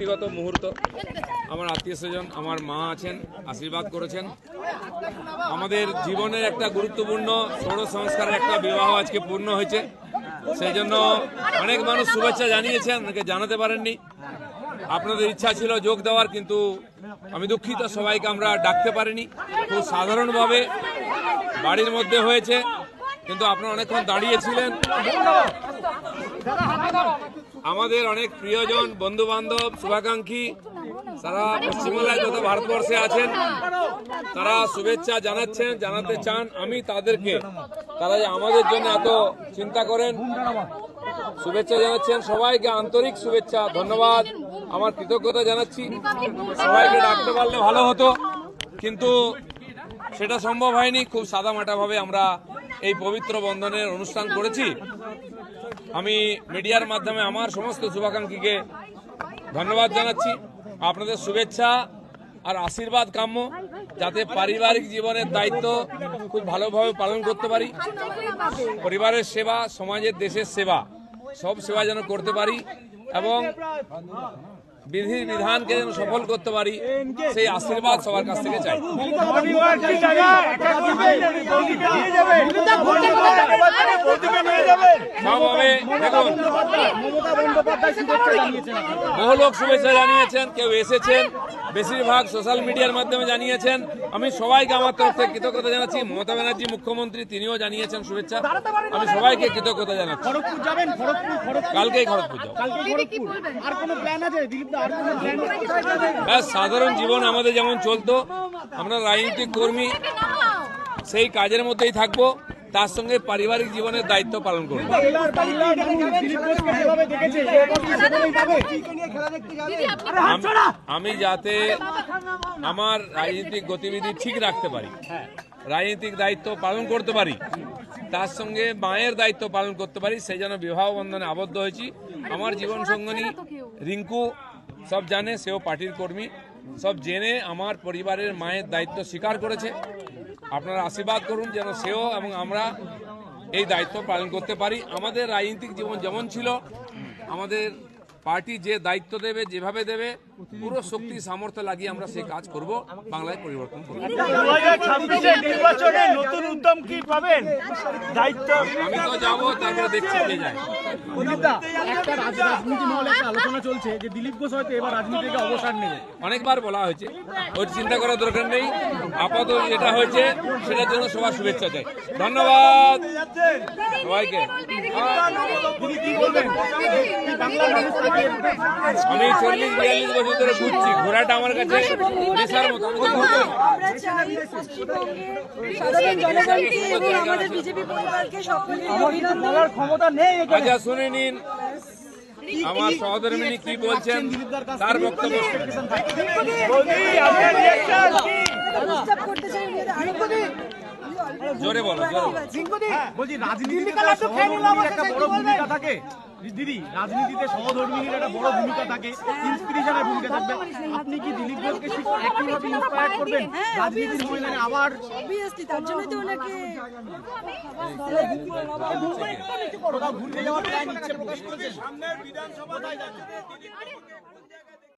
ব্যক্তিগত মুহূর্ত। আমার আত্মীয় স্বজন, আমার মা আছেন, আশীর্বাদ করেছেন। আমাদের জীবনের একটা গুরুত্বপূর্ণ ষোড় সংস্কারের একটা বিবাহ আজকে পূর্ণ হয়েছে। সেই জন্য অনেক মানুষ শুভেচ্ছা জানিয়েছেন অনেকে জানাতে পারেননি। আপনাদের ইচ্ছা ছিল যোগ দেওয়ার, কিন্তু আমি দুঃখিত, সবাইকে আমরা ডাকতে পারিনি। খুব সাধারণভাবে বাড়ির মধ্যে হয়েছে, কিন্তু আপনারা অনেকক্ষণ দাঁড়িয়েছিলেন আমাদের অনেক প্রিয়জন বন্ধু বান্ধব শুভাকাঙ্ক্ষী সারা পশ্চিমবাংলায় যত ভারতবর্ষে আছেন, তারা শুভেচ্ছা জানাচ্ছেন, জানাতে চান আমি তাদেরকে। তারা যে আমাদের জন্য এত চিন্তা করেন, শুভেচ্ছা জানাচ্ছেন। সবাইকে আন্তরিক শুভেচ্ছা, ধন্যবাদ। আমার কৃতজ্ঞতা জানাচ্ছি। সবাইকে ডাকতে পারলে ভালো হতো, কিন্তু সেটা সম্ভব হয়নি। খুব সাদামাটাভাবে আমরা এই পবিত্র বন্ধনের অনুষ্ঠান করেছি। আমি মিডিয়ার মাধ্যমে আমার সমস্ত শুভাকাঙ্ক্ষীকে ধন্যবাদ জানাচ্ছি আপনাদের শুভেচ্ছা আর আশীর্বাদ কাম্য যাতে পারিবারিক জীবনের দায়িত্ব খুব ভালোভাবে পালন করতে পারি পরিবারের সেবা সমাজের দেশের সেবা সব সেবা যেন করতে পারি এবং বিধি বিধানকে যেন সফল করতে পারি সেই আশীর্বাদ সবার কাছ থেকে চাই সবভাবে দেখুন বহু লোক শুভেচ্ছা জানিয়েছেন কেউ এসেছেন বেশিরভাগ সোশ্যাল মিডিয়ার মাধ্যমে জানিয়েছেন আমি সবাইকে আমার তরফ থেকে কৃতজ্ঞতা জানাচ্ছি মমতা ব্যানার্জি মুখ্যমন্ত্রী তিনিও জানিয়েছেন শুভেচ্ছা আমি সবাইকে কৃতজ্ঞতা জানাচ্ছি কালকেই খড়গপুর যাব কালকে খড়গপুর আর কোনো প্ল্যান আছে দিলীপ দা আর কোনো প্ল্যান ব্যাস সাধারণ জীবন আমাদের যেমন চলতো আমরা রাজনৈতিক কর্মী সেই কাজের মধ্যেই থাকব তার সঙ্গে পারিবারিক জীবনের দায়িত্ব পালন করব। আমি যাতে আমার রাজনৈতিক গতিবিধি ঠিক রাখতে পারি রাজনৈতিক দায়িত্ব পালন করতে পারি তার সঙ্গে মায়ের দায়িত্ব পালন করতে পারি সেই জন্য বিবাহ বন্ধনে আবদ্ধ হয়েছি। আমার জীবন সঙ্গনী রিঙ্কু সব জানে সেও পার্টির কর্মী সব জেনে আমার পরিবারের মায়ের দায়িত্ব স্বীকার করেছে। আপনারা আশীর্বাদ করুন যেন সেও এবং আমরা এই দায়িত্ব পালন করতে পারি। আমাদের রাজনৈতিক জীবন যেমন ছিল, আমাদের পার্টি যে দায়িত্ব দেবে যেভাবে দেবে পুরো শক্তি সামর্থ্য লাগিয়ে আমরা সেই কাজ করব বাংলায় পরিবর্তন করব। দু হাজার ছাব্বিশে নির্বাচনে নতুন উদ্যম কি পাবেন? দায়িত্ব আমি তো যাব তারপরে দেখছি কে যায়। একটা রাজনীতি মহলে একটা আলোচনা চলছে যে দিলীপ ঘোষ হয়তো এবার রাজনীতি থেকে অবসর নেবে। অনেকবার বলা হয়েছে। ওই চিন্তা করার দরকার নেই। আপাতত যেটা হয়েছে সেটার জন্য সবার শুভেচ্ছা চাই। ধন্যবাদ। সবাইকে। আমি চল্লিশ বিয়াল্লিশ বছর ধরে ঘুরছি ঘোরাটা আমার কাছে নেশার মতো। ক্ষমতা নেই এখানে। আচ্ছা শুনে নিন। আমার সহধর্মিনী কি বলছেন? তার বক্তব্য করতে চাই জোরে বলো বলছি রাজনীতিতে তো একটা বড় ভূমিকা থাকে দিদি রাজনীতিতে সহধর্মিনীর একটা বড় ভূমিকা থাকে ইন্সপিরেশনের ভূমিকা থাকবে আপনি কি দিলীপ ঘোষকে ঠিক একইভাবে ইন্সপায়ার করবেন রাজনীতির ময়দানে আবার অবভিয়াসলি তার জন্য তো ওনাকে ঘুরতে যাওয়ার প্ল্যান ইচ্ছে প্রকাশ করেছেন